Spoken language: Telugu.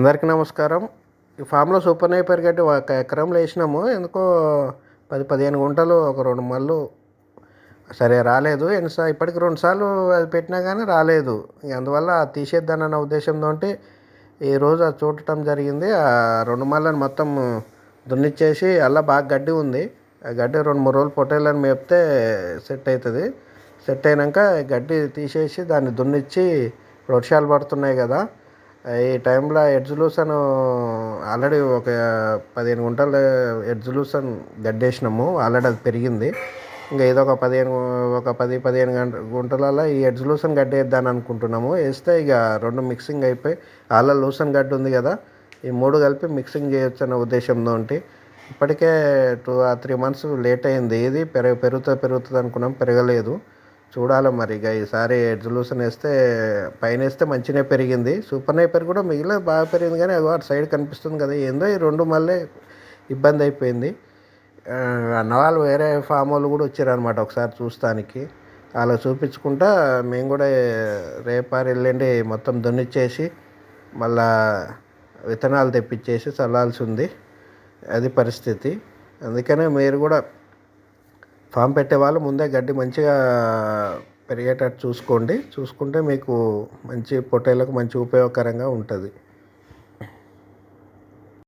అందరికీ నమస్కారం. ఈ ఫామ్లో సూపర్ నైపర్ గడ్డి ఒక ఎకరంలో వేసినాము. ఎందుకో పది పదిహేను గుంటలు ఒక రెండు మళ్ళు. సరే రాలేదు. ఎన్నిసా ఇప్పటికి రెండుసార్లు అది పెట్టినా కానీ రాలేదు. అందువల్ల అది తీసేద్దానన్న ఉద్దేశంతో ఈరోజు అది చూడటం జరిగింది. ఆ రెండు మళ్ళని మొత్తం దున్నిచ్చేసి అలా బాగా గడ్డి ఉంది. ఆ గడ్డి రెండు మూడు రోజులు పొట్టేళ్ళని మేపితే సెట్ అవుతుంది. సెట్ అయినాక గడ్డి తీసేసి దాన్ని దున్నిచ్చి వర్షాలు పడుతున్నాయి కదా. ఈ టైంలో ఎడ్జ్ లూసన్ ఆల్రెడీ ఒక పదిహేను గుంటలు ఎడ్జ్ లూసన్ గడ్డేసినాము. ఆల్రెడీ అది పెరిగింది. ఇంకా ఏదో ఒక పదిహేను ఒక పది పదిహేను గంట గుంటలలో ఈ ఎడ్జ్ లూసన్ గడ్డి వేద్దాం అనుకుంటున్నాము. వేస్తే ఇక రెండు మిక్సింగ్ అయిపోయి ఆళ్ళ లూసన్ గడ్డి ఉంది కదా ఈ మూడు కలిపి మిక్సింగ్ చేయొచ్చు అనే ఉద్దేశంతో ఇప్పటికే టూ ఆ త్రీ మంత్స్ లేట్ అయింది. ఇది పెరుగు పెరుగుతుంది పెరుగుతుంది అనుకున్నాం పెరగలేదు. చూడాలి మరి. ఇక ఈసారి ఎడ్జల్యూషన్ వేస్తే పైన వేస్తే మంచినే పెరిగింది. సూపర్ నైపర్ కూడా మిగిలిన బాగా పెరిగింది కానీ అది అటు సైడ్ కనిపిస్తుంది కదా ఏందో ఈ రెండు మళ్ళీ ఇబ్బంది అయిపోయింది. అన్నవాళ్ళు వేరే ఫామ్ వాళ్ళు కూడా వచ్చారనమాట ఒకసారి చూస్తానికి. అలా చూపించుకుంటా మేము కూడా రేపారు వెళ్ళండి మొత్తం దున్నిచ్చేసి మళ్ళా విత్తనాలు తెప్పించేసి చల్లాల్సి ఉంది. అది పరిస్థితి. అందుకనే మీరు కూడా ఫామ్ పెట్టే వాళ్ళు ముందే గడ్డి మంచిగా పెరిగేటట్టు చూసుకోండి. చూసుకుంటే మీకు మంచి పొట్టేళ్ళకు మంచి ఉపయోగకరంగా ఉంటుంది.